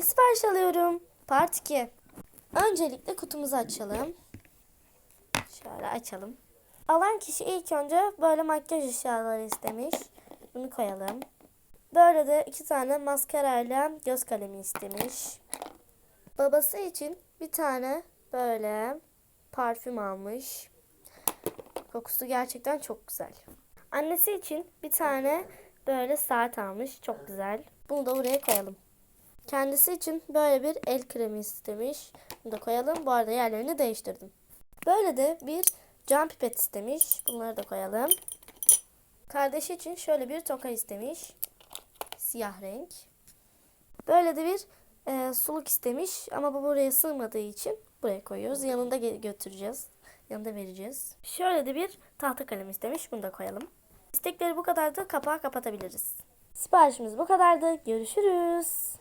Yeni sipariş alıyorum. Part 2. Öncelikle kutumuzu açalım. Şöyle açalım. Alan kişi ilk önce böyle makyaj eşyaları istemiş. Bunu koyalım. Böyle de iki tane maskarayla göz kalemi istemiş. Babası için bir tane böyle parfüm almış. Kokusu gerçekten çok güzel. Annesi için bir tane böyle saat almış. Çok güzel. Bunu da buraya koyalım. Kendisi için böyle bir el kremi istemiş. Bunu da koyalım. Bu arada yerlerini değiştirdim. Böyle de bir cam pipet istemiş. Bunları da koyalım. Kardeşi için şöyle bir toka istemiş. Siyah renk. Böyle de bir e, suluk istemiş ama bu buraya sığmadığı için buraya koyuyoruz. Yanında götüreceğiz. Yanında vereceğiz. Şöyle de bir tahta kalem istemiş. Bunu da koyalım. İstekleri bu kadardı. Kapağı kapatabiliriz. Siparişimiz bu kadardı. Görüşürüz.